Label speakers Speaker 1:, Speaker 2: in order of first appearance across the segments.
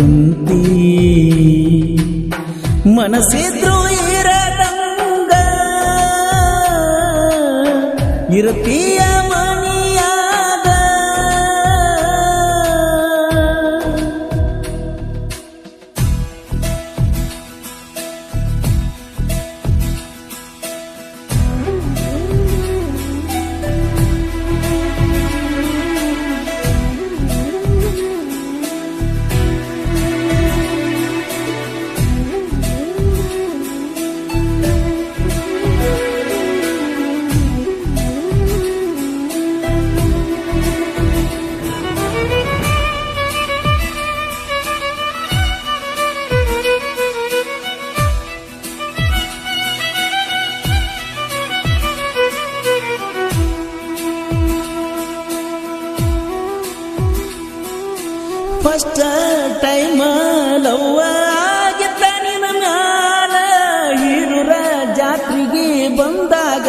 Speaker 1: ಕುಂತಿ. ಮನಸ್ಸಿದ್ರು ಇರದಂಗ ಇರುತ್ತೀಯ ಫಸ್ಟ್ ಟೈಮ್ ಲವ್ವ ಆಗಿದ್ದ ನಿನ್ನ ಮ್ಯಾಲ ಹಿರುರ ಜಾತ್ರೆಗೆ ಬಂದಾಗ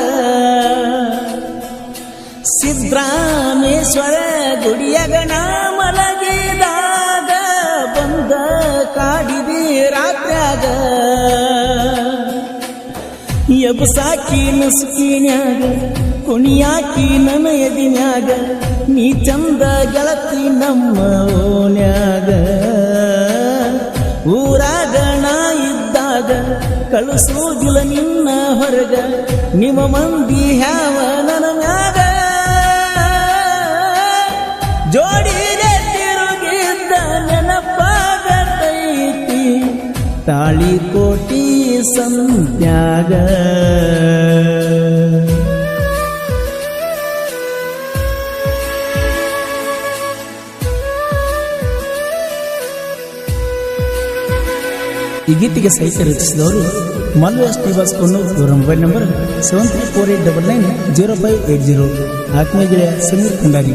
Speaker 1: ಸಿದ್ರಾಮೇಶ್ವರ ಗುಡಿಯಾಗ ನಾ ಮಲಗಿದಾಗ ಬಂದ ಕಾಡಿದಿ ರಾತ್ರ್ಯಾಗ. ಎಬ್ಸಾಕಿ ನುಸುಕಿನ್ಯಾಗ, ಕುಣಿಯಾಕಿ ನನ್ನ ಎದಿನ್ಯಾಗ ನೀ ಚಂದ ಗೆಳತಿ ನಮ್ಮ ಓನ್ಯಾಗ ಊರಾಗ ನಾ ಇದ್ದಾಗ ಕಳಿಸೋದಿಲ್ಲ ನಿನ್ನ ಹೊರಗ. ನಿಮ್ಮ ಮಂದಿ ಹ್ಯಾವ ನನ್ನ ಮ್ಯಾಗ. ಜೋಡಿಗೆ ತಿರುಗಿದ್ದ ನೆನಪಾಗತೈತಿ ತಾಳಿ ಕೋಟಿ ಸಂತ್ಯಾಗ. ಈ ಗೀತೆಗೆ ಸಾಹಿತ್ಯ ರಚಿಸಿದವರು ಮಲ್ಲು ಎಸ್ ಕೊಣ್ಣೂರು ಇವರ mobile number seven three four eight double nine zero five eight zero ಆತ್ಮೀಯ ಗೆಳೆಯ ಸಮೀರ್ ಕುಂಡಾರಿ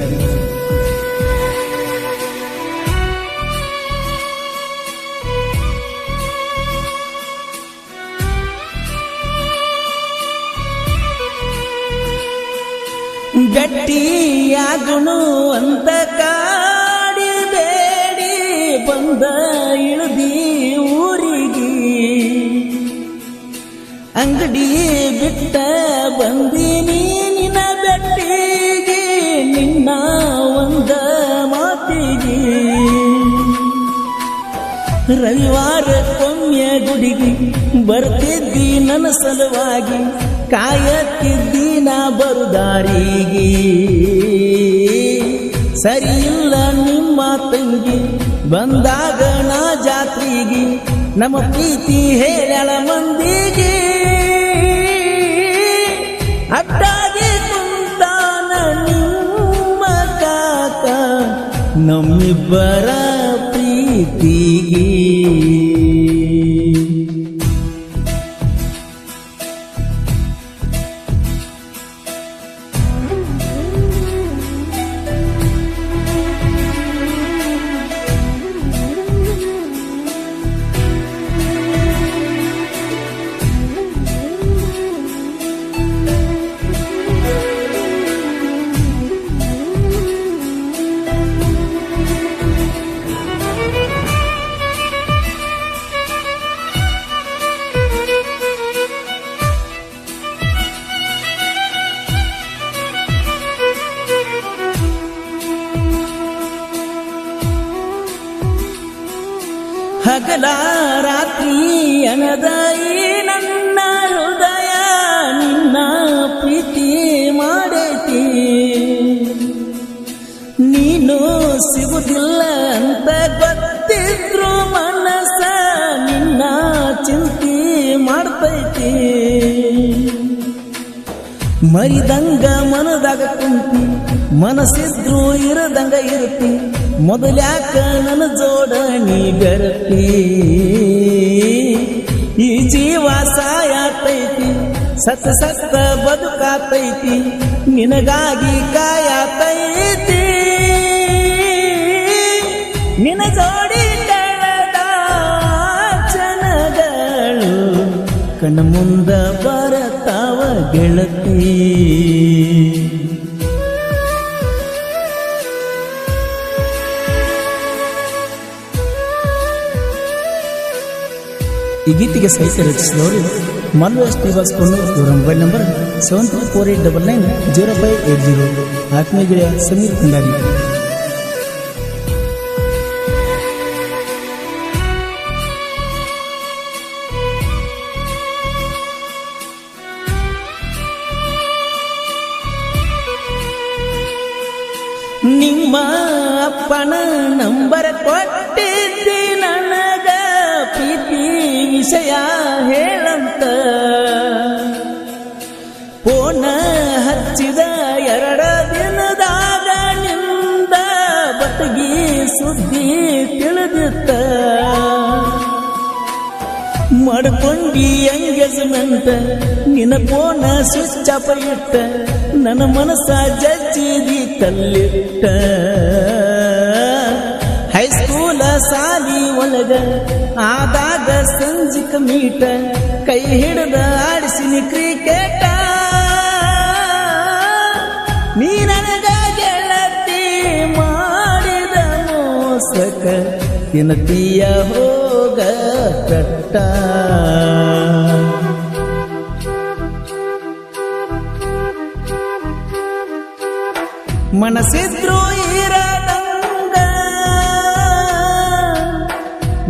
Speaker 1: ಗಟ್ಟಿಯಾಗುನು ಅಂತ ಕಾಡಿ ಬೇಡಿ ಬಂದ ಇಳಿದಿ ಅಂಗಡಿ ಬಿಟ್ಟ ಬಂದೀನಿ ನಿನ್ನ ಬೆಟ್ಟಿಗೆ, ನಿನ್ನ ಒಂದ ಮಾತಿಗೆ. ರವಿವಾರ ಕೊಮ್ಯ ಗುಡಿಗೆ ಬರ್ತಿದ್ದಿ ನನ್ನ ಸಲುವಾಗಿ, ಕಾಯತ್ತಿದ್ದಿ ನಾ ಬರುದಾರಿಗೆ. ಸರಿ ಇಲ್ಲ ನಿಮ್ಮ ತಂಗಿ, ಬಂದಾಗ ನಾ ಜಾತ್ರೆಗೆ, ನಮ್ಮ ಪ್ರೀತಿ ಹೇಳ ಮಂದಿಗೆ. ಅಡ್ಡಾಗಿ ಕುಂತಾನ ನಿಮ್ಮ ಕಾಕ. ನಮ್ಮಿಬ್ಬರ ಪ್ರೀತಿಗೆ ಹಗಲ ರಾತ್ರಿ ಅನದಾಯಿ ನನ್ನ ಹೃದಯ ನಿನ್ನ ಪ್ರೀತಿ ಮಾಡೈತಿ. ನೀನು ಸಿಗುದಿಲ್ಲ ಅಂತ ಗೊತ್ತಿದ್ರು ಮನಸ ನಿನ್ನ ಚಿಂತೆ ಮಾಡ್ತೈತಿ. ಮರಿದಂಗ ಮನದಾಗ ಕುಂತಿ, ಮನಸ್ಸಿದ್ರು ಇರದಂಗ ಇರ್ತಿ ಮೊದಲ್ಯಾಕ ನನ್ನ ಜೋಡ ನೀ ಬೆರತಿ ಈ ಜೀವ ಸಾಯಾತೈತಿ ಸತ್ ಸತ್ತ ಬದುಕಾತೈತಿ, ನಿನಗಾಗಿ ಕಾಯಾತೈತಿ. ನಿನ ಜೋಡಿ ಕಣ್ಣ ಮುಂದ ಬರತಾವ ಗೆಳತಿ. ಈ ಗೀತೆಗೆ ಸಾಹಿತ್ಯ ರಚಿಸಿದವರು ಮಲ್ಲು ಎಸ್ ಕೊನ್ನು ಇವರ mobile number seven three four eight double nine zero five eight zero. ಆತ್ಮೀಯ ಸಮೀರ್ ಕುಂಡಾರಿ
Speaker 2: ನಿಮ್ಮ ಅಪ್ಪನ ನಂಬರ್ ಕೊಟ್ಟಿದ್ದೆ. ವಿಷಯ ಹೇಳಂತ. ಫೋನ ಹಚ್ಚಿದ ಎರಡ ದಿನದಾಗ ನಿಂದ ಬಟಗಿ ಸುದ್ದಿ ತಿಳಿದಿತ್ತ. ಮಾಡ್ಕೊಂಡಿ ಎಂಗೇಜ್ಮೆಂಟ್ ನಿನ್ನ ಫೋನ ಸ್ವಿಚ್ ಆಫ್ ಇಟ್ಟ. ನನ್ನ ಮನಸ್ಸ ಜಜ್ಜಿದಿ ಕಲ್ಲಿಟ್ಟ. ಸಾಲಿ ಆದಾಗ ಸಂಜಿಕ ಮೀಟ, ಕೈ ಹಿಡಿದ ಆಡಿಸಿನಿ ಕ್ರಿಕೆಟ. ನೀ ನನಗ ಗೆಳತಿ ಮಾಡಿದ ಮೋಸಕ ತಿನ್ನತೀಯ ಹೋಗ ಕಟ್ಟ. ಮನಸ್ಸಿದ್ರು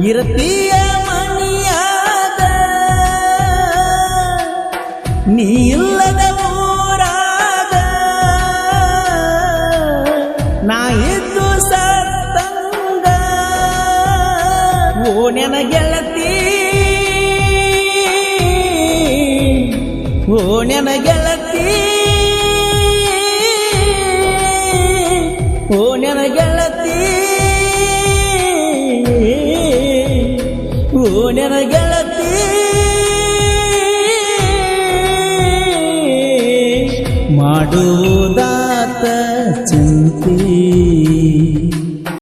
Speaker 2: ಇರತೀಯ ಮನಿಯಾದ ನೀ ಇಲ್ಲದ ಊರಾದ ನಾ ಇದ್ದು ಸತ್ತಂಗ. ಓ ನೆನ ಗೆಳತಿ ಓ ನೆನ ಗೆಳತಿ ನೆನ ಗೆಳತಿ.
Speaker 1: ಮಾಡುವುದಾತ